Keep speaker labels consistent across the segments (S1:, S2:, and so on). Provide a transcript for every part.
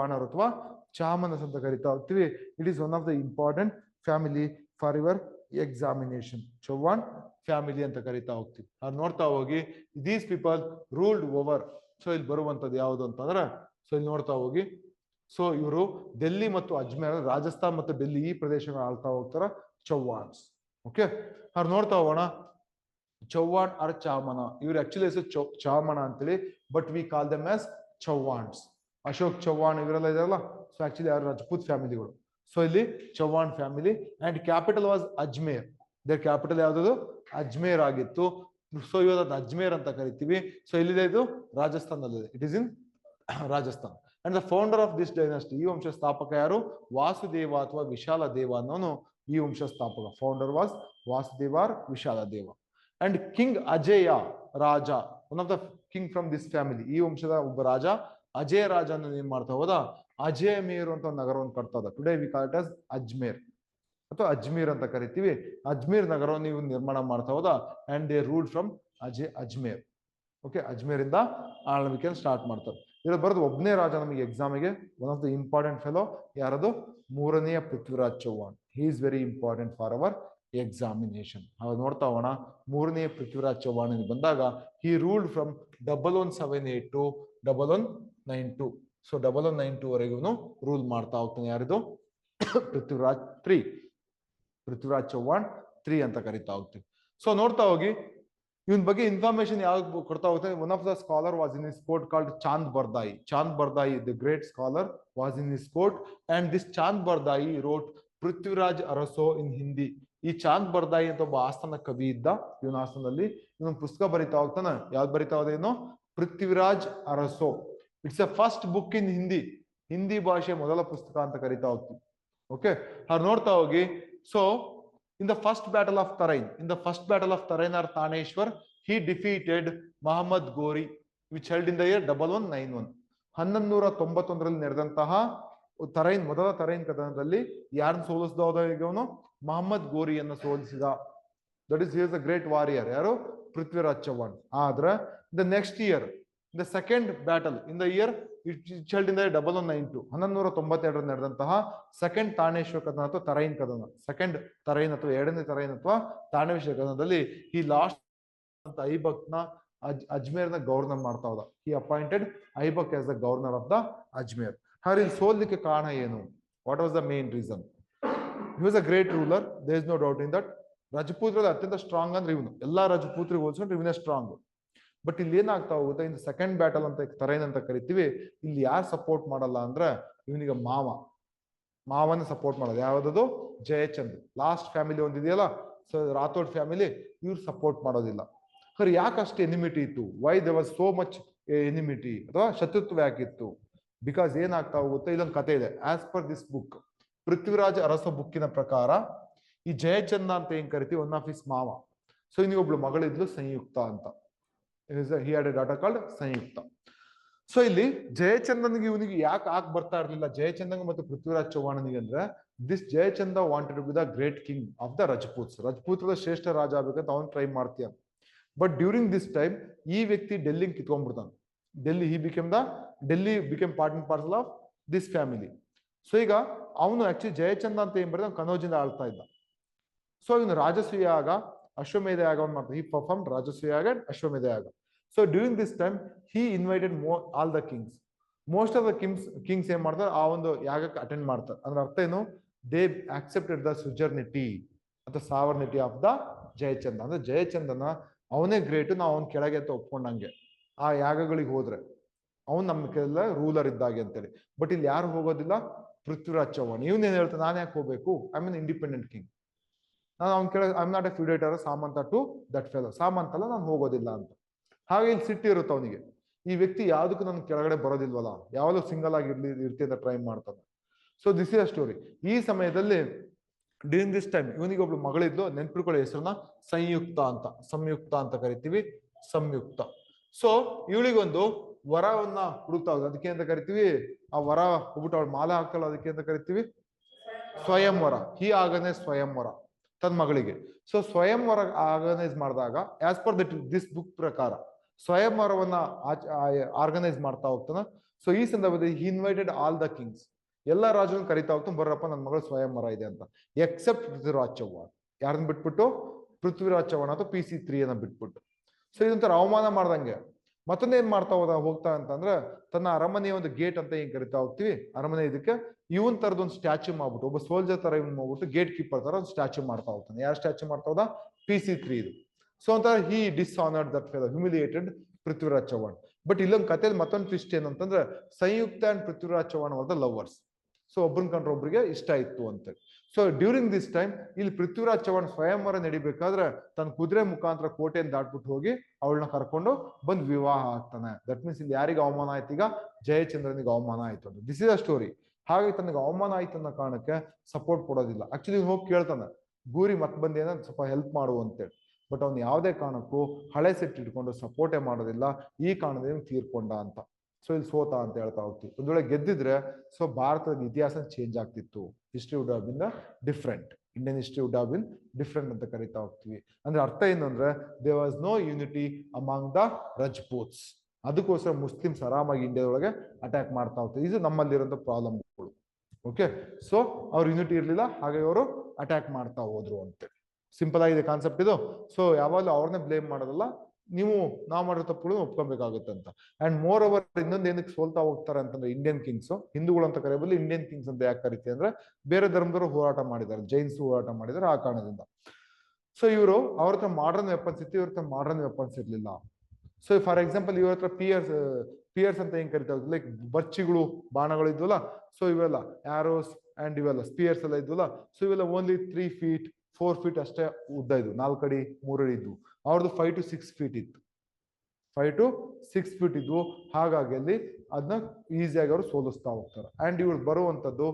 S1: ಚವ್ಹಾಣರು ಅಥವಾ ಚಾಮನಸ್ ಅಂತ ಕರಿತಾ ಹೋಗ್ತೀವಿ. It is one of the important family for your examination Chauhan family ಅಂತ ಕರಿತಾ ಹೋಗ್ತೀವಿ. ಅದು ನೋಡ್ತಾ ಹೋಗಿ these people ruled over so ಇಲ್ಲಿ ಬರುವಂತದ್ದು ಯಾವುದು ಅಂತಂದ್ರೆ ಸೊ ಇಲ್ಲಿ ನೋಡ್ತಾ ಹೋಗಿ. ಸೊ ಇವರು ಡೆಲ್ಲಿ ಮತ್ತು ಅಜ್ಮೇರ್, ರಾಜಸ್ಥಾನ್ ಮತ್ತು ಡೆಲ್ಲಿ ಈ ಪ್ರದೇಶಗಳು ಆಳ್ತಾ ಹೋಗ್ತಾರ ಚೌಹಾಣ್ಸ್ ಓಕೆ ಅವ್ರು ನೋಡ್ತಾ ಹೋಗೋಣ. ಚೌಹಾಣ್ ಆರ್ ಚಾಮನ ಇವ್ರು ಆಕ್ಚುಲಿ ಹೆಸರು ಚೌ ಚಾಮನ ಅಂತೇಳಿ but we call them as Chauhans Ashok Chauhan ಇವರೆಲ್ಲ ಇದಾರಲ್ಲ? ಸೊ ಆಕ್ಚುಲಿ ಅವ್ರ ರಜಪೂತ್ ಫ್ಯಾಮಿಲಿಗಳು ಸೊ ಇಲ್ಲಿ Chauhan family and capital was Ajmer the capital ಯಾವ್ದು ಅಜ್ಮೇರ್ ಆಗಿತ್ತು. ಸೊ ಇವತ್ತು ಅಜ್ಮೇರ್ ಅಂತ ಕರಿತೀವಿ. ಸೊ ಇಲ್ಲಿದೆ ಇದು? ರಾಜಸ್ಥಾನದಲ್ಲಿದೆ. It is in Rajasthan. And the founder of this dynasty ಈ ವಂಶ ಸ್ಥಾಪಕ ಯಾರು? ವಾಸುದೇವ ಅಥವಾ ವಿಶಾಲ ದೇವ ಅನ್ನೋನು ಈ ವಂಶ ಸ್ಥಾಪಕ. Founder was ವಾಸುದೇವಾರ್ Vishala Deva. And king Ajaya Raja one of the king from this family ಈ ವಂಶದ ಒಬ್ಬ ರಾಜ ಅಜಯ ರಾಜನ ಏನ್ ಮಾಡ್ತಾ ಹೋದ? ಅಜಯಮೇರ್ ಅಂತ ಒಂದು ನಗರವನ್ನು ಕಟ್ತಾ ಹೋದ. Today we call it as Ajmer ಅಥವಾ ಅಜ್ಮೀರ್ ಅಂತ ಕರಿತೀವಿ. ಅಜ್ಮೀರ್ ನಗರವನ್ನು ನೀವು ನಿರ್ಮಾಣ ಮಾಡ್ತಾ ಹೋದ and they rule from Ajay Ajmer okay Ajmer ಇಂದ ಆಳ್ವಿಕೆ ಸ್ಟಾರ್ಟ್ ಮಾಡ್ತಾರೆ. ಇದ್ರ ಬರೋದು ಒಬ್ಬನೇ ರಾಜ ನಮಗೆ ಎಕ್ಸಾಮಿಗೆ one of the important fellow ಯಾರದು? ಮೂರನೆಯ Prithviraj Chauhan. He is very important for our examination ಅವಾಗ ನೋಡ್ತಾ ಹೋಗೋಣ. ಮೂರನೇ ಪೃಥ್ವಿರಾಜ್ ಚೌಹಾಣ್ ಬಂದಾಗ he ruled from double one seven eight two double one nine two. So double one nine ಟೂವರೆಗೂ rule ಮಾಡ್ತಾ ಹೋಗ್ತಾನೆ ಯಾರಿದು? ಪೃಥ್ವಿರಾಜ್ ತ್ರೀ ಪೃಥ್ವಿರಾಜ್ ಚೌಹಾಣ್ ತ್ರೀ ಅಂತ ಕರಿತಾ ಹೋಗ್ತೀವಿ ಸೊ ನೋಡ್ತಾ ಹೋಗಿ. ಇವನ್ ಬಗ್ಗೆ ಇನ್ಫಾರ್ಮೇಶನ್ ಯಾವ್ದು ಕೊಡ್ತಾ ಹೋಗ್ತಾನೆ? One of the scholar was in his court called Chand Bardai. Chand Bardai the great scholar was in his court and this Chand Bardai wrote Prithviraj Raso in Hindi ಈ ಚಾಂದ್ ಬರ್ದಾಯಿ ಅಂತ ಒಬ್ಬ ಆಸ್ಥಾನ ಕವಿ ಇದ್ದ ಇವನ ಆಸ್ಥಾನದಲ್ಲಿ ಇವನ್ ಪುಸ್ತಕ ಬರಿತಾ ಹೋಗ್ತಾನ. ಯಾವ್ದು ಬರಿತಾ ಹೋದೇನೋ Prithviraj Raso it's a first book in Hindi Hindi ಭಾಷೆ ಮೊದಲ ಪುಸ್ತಕ ಅಂತ ಕರಿತಾ ಹೋಗ್ತೀವಿ. ಓಕೆ ಅವ್ರು ನೋಡ್ತಾ ಹೋಗಿ. So in the first battle of Tarain in the first battle of Tarain or Thaneshwar he defeated Mohammad Ghori which held in the year double one nine one ಹನ್ನೊಂದು ನೂರ ತೊಂಬತ್ತೊಂದರಲ್ಲಿ ನಡೆದಂತಹ ತರೈನ್ ಮೊದಲ ತರೈನ್ ಕದನದಲ್ಲಿ ಯಾರನ್ನ ಸೋಲಿಸಿದ ಮಹಮ್ಮದ್ ಗೋರಿಯನ್ನು ಸೋಲಿಸಿದ. That is is a great warrior ಯಾರು? ಪೃಥ್ವಿರಾಜ್ ಚೌಹಾಣ್ ಆದ್ರೆ the next year the second battle in the year it held in double one nine two ಹನ್ನೊಂದು ನೂರ ತೊಂಬತ್ತೆರಡರಲ್ಲಿ ನಡೆದಂತಹ ಸೆಕೆಂಡ್ ತಾಣೇಶ್ವರ ಕದನ ಅಥವಾ ತರೈನ್ ಕದನ. ಸೆಕೆಂಡ್ ತರೈನ್ ಅಥವಾ ಎರಡನೇ ತರೈನ್ ಅಥವಾ ತಾಣೇಶ್ವರ ಕದನದಲ್ಲಿ ಈ ಲಾಸ್ಟ್ ಅಂತ ಐಬಕ್ನ ಅಜ್, ಅಜ್ಮೇರ್ನ ಗವರ್ನರ್ ಮಾಡ್ತಾ ಹೋದ. ಈ appointed Aibak as the governor of the Ajmer. ಇಲ್ಲಿ ಸೋಲ್ಲಿಕ್ಕೆ ಕಾರಣ ಏನು? What was the main reason was a great ruler they is no doubt in that ರಜಪೂತ್ರಲ್ಲಿ ಅತ್ಯಂತ ಸ್ಟ್ರಾಂಗ್ ಅಂದ್ರೆ ಇವನು. ಎಲ್ಲಾ ರಜಪೂತ್ರಿಗೆ ಹೋಲಿಸ್ಕೊಂಡು ಇವನೇ ಸ್ಟ್ರಾಂಗ್ ಬಟ್ ಇಲ್ಲಿ ಏನಾಗ್ತಾ ಹೋಗುತ್ತೆ? ಇನ್ ಸೆಕೆಂಡ್ ಬ್ಯಾಟಲ್ ಅಂತ ತರೈನ್ ಅಂತ ಕರಿತೀವಿ. ಇಲ್ಲಿ ಯಾರು ಸಪೋರ್ಟ್ ಮಾಡಲ್ಲ ಅಂದ್ರೆ ಇವನಿಗೆ ಮಾವ. ಮಾವನ ಸಪೋರ್ಟ್ ಮಾಡೋದು. ಯಾವ್ದದು? ಜಯಚಂದ್ ಲಾಸ್ಟ್ ಫ್ಯಾಮಿಲಿ ಒಂದಿದೆಯಲ್ಲ? ಸೊ ರಾಥೋಡ್ ಫ್ಯಾಮಿಲಿ ಇವ್ರು ಸಪೋರ್ಟ್ ಮಾಡೋದಿಲ್ಲ. ಸರ್ ಯಾಕೆ ಅಷ್ಟು ಎನಿಮಿಟಿ ಇತ್ತು? Why they was so much enmity ಅಥವಾ ಶತ್ರುತ್ವ ಯಾಕಿತ್ತು ಬಿಕಾಸ್ ಏನಾಗ್ತಾ ಹೋಗುತ್ತೆ? ಇದೊಂದು ಕತೆ ಇದೆ. As per this book Prithviraj Raso ಬುಕ್ಕಿನ ಪ್ರಕಾರ ಈ ಜಯಚಂದ ಅಂತ ಏನ್ ಕರಿತೀವಿ? ಒನ್ ಆಫ್ ಇಸ್ ಮಾವ. ಸೊ ಇನ್ನೊಬ್ಳು ಮಗಳಿದ್ಲು ಸಂಯುಕ್ತ ಅಂತ. He had a daughter called Samyukta so ಇಲ್ಲಿ ಜಯಚಂದನ್ಗೆ ಇವನಿಗೆ ಯಾಕೆ ಆಕ್ ಬರ್ತಾ ಇರಲಿಲ್ಲ? ಜಯಚಂದನ್ ಮತ್ತು ಪೃಥ್ವಿರಾಜ್ ಚೌಹಾಣನಿಗೆ ಅಂದ್ರೆ this Jaichanda wanted be the great king of the Rajputs ರಜಪೂತ್ರದ ಶ್ರೇಷ್ಠ ರಾಜ ಆಗ್ಬೇಕಂತ ಅವ್ನು ಟ್ರೈ ಮಾಡ್ತೀಯ. ಬಟ್ ಡ್ಯೂರಿಂಗ್ ದಿಸ್ ಟೈಮ್ ಈ ವ್ಯಕ್ತಿ Delhi ಕಿತ್ಕೊಂಡ್ಬಿಡ್ತಾನೆ. Delhi he became the Delhi became part and parcel of this family so ಈಗ ಅವನು ಆಕ್ಚುಲಿ ಜಯಚಂದ ಅಂತ ಏನ್ ಬರೀ ಕನೋಜಿಂದ ಆಳ್ತಾ ಇದ್ದ. ಸೊ ಇವನು ರಾಜಸೂಯ ಅಶ್ವಮೇಧ ಯಾಗವನ್ನು ಮಾಡ್ತಾನೆ ಈ perform Yaga and yaga so during this time he invited ಮೋ all the kings most of the kings kings ಏನ್ ಮಾಡ್ತಾರೆ? ಆ ಒಂದು ಯಾಗಕ್ಕೆ ಅಟೆಂಡ್ ಮಾಡ್ತಾರೆ. ಅಂದ್ರೆ ಅರ್ಥ ಏನು? ದೇ ಆಕ್ಸೆಪ್ಟೆಡ್ ದ ಸುಜರ್ನಿಟಿ ಅಥವಾ ಸಾವರ್ನಿಟಿ ಆಫ್ ದ ಜಯಚಂದ ಅಂದ್ರೆ ಜಯಚಂದನ ಅವನೇ ಗ್ರೇಟ್ ನಾವು ಅವನ ಕೆಳಗೆ ಅಂತ ಒಪ್ಕೊಂಡಂಗೆ. ಆ ಯಾಗಗಳಿಗೆ ಹೋದ್ರೆ. ಅವನು ನಮ್ಮ ಕೆಲ ರೂಲರ್ ಇದ್ದಾಗೆ ಅಂತೇಳಿ. ಬಟ್ ಇಲ್ಲಿ ಯಾರು ಹೋಗೋದಿಲ್ಲ? ಪೃಥ್ವಿರಾಜ್ ಚೌಹಾಣ್ ಇವನ್ ಏನ್ ಹೇಳ್ತಾನೆ? ನಾನು ಯಾಕೆ ಹೋಗ್ಬೇಕು? ಐ ಮೀನ್ ಇಂಡಿಪೆಂಡೆಂಟ್ ಕಿಂಗ್ ನಾನು ಅವ್ನು ಕೇಳ ಐ ನಾಟ್ ಎ ಫ್ಯೂಡೇಟರ್ ಸಾಮಂತ ಟು ದಟ್ ಫೆಲೋ ಸಾಮಂತ ಅಲ್ಲ ನಾನು ಹೋಗೋದಿಲ್ಲ ಅಂತ. ಹಾಗೆ ಇಲ್ಲಿ ಸಿಟ್ಟು ಇರುತ್ತೆ ಅವನಿಗೆ. ಈ ವ್ಯಕ್ತಿ ಯಾವುದಕ್ಕೂ ನನ್ನ ಕೆಳಗಡೆ ಬರೋದಿಲ್ವಲ್ಲ ಯಾವಾಗಲೂ ಸಿಂಗಲ್ ಆಗಿ ಇರ್ಲಿ ಇರ್ತಿ ಅಂತ ಟ್ರೈ ಮಾಡ್ತಾನೆ. So this is a story ಈ ಸಮಯದಲ್ಲಿ ಡ್ಯೂರಿಂಗ್ ದಿಸ್ ಟೈಮ್ ಇವನಿಗೆ ಒಬ್ಳು ಮಗಳಿದ್ಲು, ನೆನ್ಪಿಟ್ಕೊಳ್ಳೋ ಹೆಸರನ್ನ ಸಂಯುಕ್ತ ಅಂತ. ಸಂಯುಕ್ತ ಅಂತ ಕರಿತೀವಿ, ಸಂಯುಕ್ತ. ಸೊ ಇವಳಿಗೊಂದು ವರವನ್ನ ಹುಡುಕ್ತಾ ಹೋದ ಅದಕ್ಕೆ ಅಂತ ಕರಿತೀವಿ, ಆ ವರ ಹೋಗ್ಬಿಟ್ಟು ಅವಳು ಮಾಲೆ ಹಾಕಲ್ಲ ಅದಕ್ಕೆ ಅಂತ ಕರಿತೀವಿ, ಸ್ವಯಂವರ. ಹೀ ಆಗನೆ ಸ್ವಯಂವರ. ತನ್ನ ಮಗಳಿಗೆ. ಸೊ ಸ್ವಯಂವರ ಆರ್ಗನೈಸ್ ಮಾಡಿದಾಗ as per that this book ಪ್ರಕಾರ ಸ್ವಯಂವರವನ್ನ ಆರ್ಗನೈಸ್ ಮಾಡ್ತಾ ಹೋಗ್ತಾನ. ಸೊ ಈ ಸಂದರ್ಭದಲ್ಲಿ he invited all the kings ಎಲ್ಲ ರಾಜರನ್ನು ಕರಿತಾ ಹೋಗ್ತಾನೆ ಬರ್ರಪ್ಪ ನನ್ನ ಮಗಳು ಸ್ವಯಂವರ ಇದೆ ಅಂತ. ಎಕ್ಸೆಪ್ಟ್ ಪೃಥ್ವಿರಾಜ್ ಚೌಹಾಣ್ ಯಾರನ್ನ ಬಿಟ್ಬಿಟ್ಟು? ಪೃಥ್ವಿರಾಜ್ ಚೌಹಾಣ್ ಅಥವಾ ಪಿ ಸಿ ತ್ರೀ ಅನ್ನ ಬಿಟ್ಬಿಟ್ಟು. ಸೊ ಇದೊಂಥರ ಅವಮಾನ ಮಾಡ್ದಂಗೆ. ಮತ್ತೊಂದು ಏನ್ ಮಾಡ್ತಾ ಹೋದ ಹೋಗ್ತಾ ಅಂತಂದ್ರೆ ತನ್ನ ಅರಮನೆಯ ಒಂದು ಗೇಟ್ ಅಂತ ಏನ್ ಕರಿತಾ ಹೋಗ್ತೀವಿ? ಅರಮನೆ ಇದಕ್ಕೆ ಇವನ್ ತರದ ಒಂದು ಸ್ಟ್ಯಾಚ್ಯೂ ಮಾಡ್ಬಿಟ್ಟು, ಒಬ್ಬ ಸೋಲ್ಜರ್ ತರ ಇವನ್ ಮಾಡ್ಬಿಟ್ಟು ಗೇಟ್ ಕೀಪರ್ ತರ ಒಂದು ಸ್ಟ್ಯಾಚ್ಯೂ ಮಾಡ್ತಾ ಹೋಗ್ತಾನೆ. ಯಾರು ಸ್ಟ್ಯಾಚ್ಯೂ ಮಾಡ್ತಾ ಹೋದ? ಪಿ ಸಿ ತ್ರೀ ಇದು. ಸೊ ಅಂತ he dishonoured that fellow humiliated Prithviraj Chauhan but ಇಲ್ಲೊಂದು ಕಥೆಯಲ್ಲಿ ಮತ್ತೊಂದು ಟ್ವಿಸ್ಟ್ ಏನಂತಂದ್ರೆ, Samyukta and Prithviraj Chauhan are the lovers so ಒಬ್ಬನ ಕಂಡ್ರೆ ಒಬ್ರಿಗೆ ಇಷ್ಟ ಇತ್ತು ಅಂತ ಸೊ ಡ್ಯೂರಿಂಗ್ ದಿಸ್ ಟೈಮ್ ಇಲ್ಲಿ ಪೃಥ್ವಿರಾಜ್ ಚೌಹಾಣ್ ಸ್ವಯಂವರ ನಡಿಬೇಕಾದ್ರೆ ತನ್ನ ಕುದುರೆ ಮುಖಾಂತರ ಕೋಟೆಯನ್ನು ದಾಟ್ಬಿಟ್ಟು ಹೋಗಿ ಅವಳನ್ನ ಕರ್ಕೊಂಡು ಬಂದು ವಿವಾಹ ಆಗ್ತಾನೆ. ದಟ್ ಮೀನ್ಸ್ ಇಲ್ಲಿ ಯಾರಿಗೆ ಅವಮಾನ ಆಯ್ತು ಈಗ? ಜಯಚಂದ್ರನಿಗೆ ಅವಮಾನ ಆಯ್ತು ಅಂತ. ದಿಸ್ ಇಸ್ ಅ ಸ್ಟೋರಿ ಹಾಗೆ ತನಗೆ ಅವಮಾನ ಆಯ್ತು ಅನ್ನೋ ಕಾರಣಕ್ಕೆ ಸಪೋರ್ಟ್ ಕೊಡೋದಿಲ್ಲ. ಆಕ್ಚುಲಿ ಹೋಗಿ ಕೇಳ್ತಾನೆ, ಗೂರಿ ಮತ್ ಬಂದೇನ? ಸ್ವಲ್ಪ ಹೆಲ್ಪ್ ಮಾಡು ಅಂತೇಳಿ. ಬಟ್ ಅವ್ನು ಯಾವುದೇ ಕಾರಣಕ್ಕೂ ಹಳೆ ಸೆಟ್ ಇಟ್ಕೊಂಡು ಸಪೋರ್ಟೇ ಮಾಡೋದಿಲ್ಲ. ಈ ಕಾರಣದಿಂದ ತೀರ್ಕೊಂಡ ಅಂತ. ಸೊ ಇಲ್ಲಿ ಸೋತ ಅಂತ ಹೇಳ್ತಾ ಹೋಗ್ತೀವಿ ಒಂದ್ ವೇಳೆ ಗೆದ್ದಿದ್ರೆ ಸೊ ಭಾರತದ ಇತಿಹಾಸ ಚೇಂಜ್ ಆಗ್ತಿತ್ತು. History would have been different Indian history would have been different ಅಂತ ಕರಿತಾ ಹೋಗ್ತೀವಿ. ಅಂದ್ರೆ ಅರ್ಥ ಏನು ಅಂದ್ರೆ they was no unity among the Rajputs ಅದಕ್ಕೋಸ್ಕರ ಮುಸ್ಲಿಮ್ಸ್ ಆರಾಮಾಗಿ ಇಂಡಿಯಾದೊಳಗೆ ಅಟ್ಯಾಕ್ ಮಾಡ್ತಾ ಹೋಗ್ತೀವಿ ಇದು ನಮ್ಮಲ್ಲಿರೋಂಥ ಪ್ರಾಬ್ಲಮ್ಗಳು ಓಕೆ ಸೊ ಅವ್ರ ಯೂನಿಟಿ ಇರಲಿಲ್ಲ ಹಾಗೆ ಅವರು ಅಟ್ಯಾಕ್ ಮಾಡ್ತಾ ಹೋದ್ರು ಅಂತೇಳಿ. ಸಿಂಪಲ್ ಆಗಿದೆ ಕಾನ್ಸೆಪ್ಟ್ ಇದು. ಸೊ ಯಾವಾಗಲೂ ಅವ್ರನ್ನೇ ಬ್ಲೇಮ್ ಮಾಡೋದಲ್ಲ ನೀವು ನಾವು ಮಾಡಿರೋ ತಪ್ಪುಗಳು ಒಪ್ಕೊಬೇಕಾಗುತ್ತೆ ಅಂತ ಅಂಡ್ ಮೋರ್ ಓವರ್ ಇನ್ನೊಂದು ಏನಕ್ಕೆ ಸೋಲ್ತಾ ಹೋಗ್ತಾರೆ ಅಂತಂದ್ರೆ ಇಂಡಿಯನ್ ಕಿಂಗ್ಸ್ ಹಿಂದೂಗಳು ಅಂತ ಕರೆಯಬಲ್ಲಿ ಇಂಡಿಯನ್ ಕಿಂಗ್ಸ್ ಅಂತ ಯಾಕೆ ಕರಿತೀವಿ ಅಂದ್ರೆ ಬೇರೆ ಧರ್ಮದವರು ಹೋರಾಟ ಮಾಡಿದ್ದಾರೆ. ಜೈನ್ಸ್ ಹೋರಾಟ ಮಾಡಿದ್ದಾರೆ ಆ ಕಾರಣದಿಂದ. ಸೊ ಇವರು ಅವ್ರ ಹತ್ರ ಮಾಡರ್ನ್ ವೆಪನ್ಸ್ ಇತ್ತು, ಇವ್ರ ಹತ್ರ ಮಾಡರ್ನ್ ವೆಪನ್ಸ್ ಇರ್ಲಿಲ್ಲ. ಸೊ ಫಾರ್ ಎಕ್ಸಾಂಪಲ್ ಇವ್ರ ಹತ್ರ ಪಿಯರ್ಸ್ ಪಿಯರ್ಸ್ ಅಂತ ಏನ್ ಕರಿತಾ ಲೈಕ್ ಬರ್ಚಿಗಳು, ಬಾಣಗಳು ಇದ್ವಲ್ಲ? ಸೊ ಇವೆಲ್ಲ ಆರೋಸ್ ಅಂಡ್ ಇವೆಲ್ಲ ಸ್ಪಿಯರ್ಸ್ ಎಲ್ಲ ಇದ್ವಲ್ಲ ಸೊ ಇವೆಲ್ಲ only three feet four feet ಅಷ್ಟೇ ಉದ್ದ ಇದ್ವು. ನಾಲ್ಕು ಅಡಿ, ಮೂರು ಅಡಿ ಇದ್ವು. ಅವ್ರದ್ದು ಫೈವ್ ಟು ಸಿಕ್ಸ್ ಫೀಟ್ ಇತ್ತು. ಫೈವ್ ಟು ಸಿಕ್ಸ್ ಫೀಟ್ ಇದ್ವು. ಹಾಗಾಗಿ ಅಲ್ಲಿ ಅದನ್ನ ಈಸಿಯಾಗಿ ಅವರು ಸೋಲಿಸ್ತಾ ಹೋಗ್ತಾರೆ. ಆ್ಯಂಡ್ ಇವ್ರು ಬರುವಂಥದ್ದು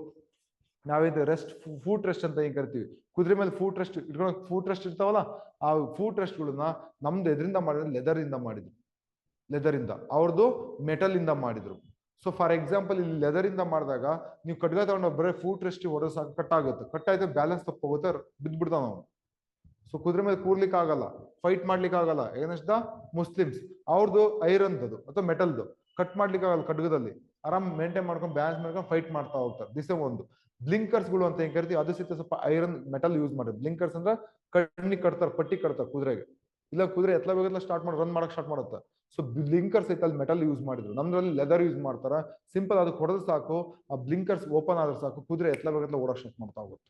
S1: ನಾವೇನು ರೆಸ್ಟ್ ಫೂಟ್ ರೆಸ್ಟ್ ಅಂತ ಏನು ಕರಿತೀವಿ? ಕುದುರೆ ಮೇಲೆ ಫೂಟ್ ರೆಸ್ಟ್ ಇಟ್ಕೊಂಡು ಫೂಟ್ ರೆಸ್ಟ್ ಇರ್ತಾವಲ್ಲ ಆ ಫೂಟ್ ರೆಸ್ಟ್ಗಳನ್ನ ನಮ್ದು ಎದರಿಂದ ಮಾಡಿದ್ರೆ ಲೆದರಿಂದ ಮಾಡಿದ್ರು. ಲೆದರಿಂದ ಅವ್ರದ್ದು ಮೆಟಲ್ ಇಂದ ಮಾಡಿದ್ರು. ಸೊ ಫಾರ್ ಎಕ್ಸಾಂಪಲ್ ಇಲ್ಲಿ ಲೆದರ್ ಇಂದ ಮಾಡಿದಾಗ ನೀವು ಕಡ್ಗ ತಗೊಂಡು ಬರೀ ಫೂಟ್ ರೆಸ್ಟ್ ಸಾಕು ಕಟ್ ಆಗುತ್ತೆ ಕಟ್ ಆಯ್ತು ಬ್ಯಾಲೆನ್ಸ್ ತಪ್ಪೋಗುತ್ತೆ ಬಿದ್ದ್ಬಿಡ್ತಾನ ಅವನು. ಸೊ ಕುದುರೆ ಮೇಲೆ ಕೂರ್ಲಿಕ್ಕೆ ಆಗಲ್ಲ ಫೈಟ್ ಮಾಡ್ಲಿಕ್ಕೆ ಆಗಲ್ಲ. ಏನಷ್ಟ ಮುಸ್ಲಿಮ್ಸ್ ಅವ್ರದ್ದು ಐರನ್ದು ಅಥವಾ ಮೆಟಲ್ದು ಕಟ್ ಮಾಡ್ಲಿಕ್ಕೆ ಆಗಲ್ಲ ಕಡ್ಗದಲ್ಲಿ ಆರಾಮ್ ಮೇಂಟೈನ್ ಮಾಡ್ಕೊಂಡು ಬ್ಯಾಲೆನ್ಸ್ ಮಾಡ್ಕೊಂಡು ಫೈಟ್ ಮಾಡ್ತಾ ಹೋಗ್ತಾರೆ. ದಿಸ್ ಒಂದು. ಬ್ಲಿಂಕರ್ಸ್ಗಳು ಅಂತ ಏನ್ ಕರಿತೀವಿ, ಅದು ಸಹಿತ ಸ್ವಲ್ಪ ಐರನ್ ಮೆಟಲ್ ಯೂಸ್ ಮಾಡೋದು. ಬ್ಲಿಂಕರ್ಸ್ ಅಂದ್ರೆ ಕಣ್ಣಿಗೆ ಕಟ್ತಾರೆ ಪಟ್ಟಿ ಕಟ್ತಾರೆ ಕುದುರೆಗೆ. ಇಲ್ಲ, ಕುದುರೆ ಎತ್ಲ ಬೇಗತ್ಲ ಸ್ಟಾರ್ಟ್ ಮಾಡಿ ರನ್ ಮಾಡಕ್ ಸ್ಟಾರ್ಟ್ ಮಾಡುತ್ತೆ. ಸೊ ಬ್ಲಿಂಕರ್ಸ್ ಐತೆ ಅಲ್ಲಿ ಮೆಟಲ್ ಯೂಸ್ ಮಾಡಿದ್ರು. ನಮ್ದ್ರಲ್ಲಿ ಲೆದರ್ ಯೂಸ್ ಮಾಡ್ತಾರೆ. ಸಿಂಪಲ್ ಅದಕ್ಕೆ ಹೊಡೆದು ಸಾಕು, ಆ ಬ್ಲಿಂಕರ್ಸ್ ಓಪನ್ ಆದ್ರೆ ಸಾಕು, ಕುದುರೆ ಎತ್ಲ ಬೇಗತ್ಲ ಓಡಕ್ ಸ್ಟಾರ್ಟ್ ಮಾಡ್ತಾ ಹೋಗುತ್ತೆ.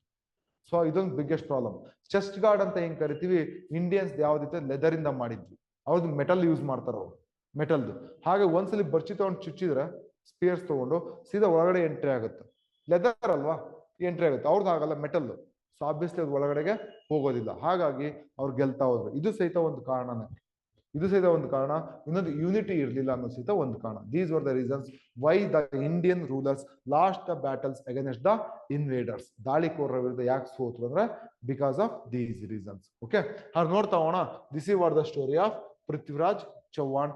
S1: ಸೊ ಇದೊಂದು ಬಿಗ್ಗೆಸ್ಟ್ ಪ್ರಾಬ್ಲಮ್ ಚೆಸ್ಟ್ ಗಾರ್ಡ್ ಅಂತ ಏನ್ ಕರಿತೀವಿ? ಇಂಡಿಯನ್ಸ್ ಯಾವ್ದಿತ್ತು ಲೆದರ್ ಇಂದ ಮಾಡಿದ್ವಿ. ಅವ್ರದ್ದು ಮೆಟಲ್ ಯೂಸ್ ಮಾಡ್ತಾರೆ ಅವ್ರು ಮೆಟಲ್ದು ಹಾಗೆ ಒಂದ್ಸಲಿ ಬರ್ಚಿ ತಗೊಂಡು ಚುಚ್ಚಿದ್ರೆ ಸ್ಪಿಯರ್ಸ್ ತಗೊಂಡು ಸೀದಾ ಒಳಗಡೆ ಎಂಟ್ರಿ ಆಗುತ್ತೆ. ಲೆದರ್ ಅಲ್ವಾ? ಎಂಟ್ರಿ ಆಗುತ್ತೆ. ಅವ್ರದ್ದು ಆಗಲ್ಲ ಮೆಟಲ್ ಸೊ ಆಬ್ವಿಯಸ್ಲಿ ಅದು ಒಳಗಡೆಗೆ ಹೋಗೋದಿಲ್ಲ. ಹಾಗಾಗಿ ಅವ್ರು ಗೆಲ್ತಾ ಹೋದ್ರು. ಇದು ಸಹಿತ ಒಂದು ಕಾರಣನೇ. ಇದು ಸಹಿತ ಒಂದು ಕಾರಣ, ಇನ್ನೊಂದು ಯೂನಿಟಿ ಇರಲಿಲ್ಲ ಅನ್ನೋ ಸಹಿತ ಒಂದು ಕಾರಣ. These were the reasons why the Indian rulers lost the battles against the invaders ದಾಳಿಕೋರರ ವಿರುದ್ಧ ಯಾಕೆ ಸೋತ್ರು ಅಂದ್ರೆ because of these reasons okay ಹಾಗೆ ನೋಡ್ತಾ ಹೋಗೋಣ. This what the story of Prithviraj Chauhan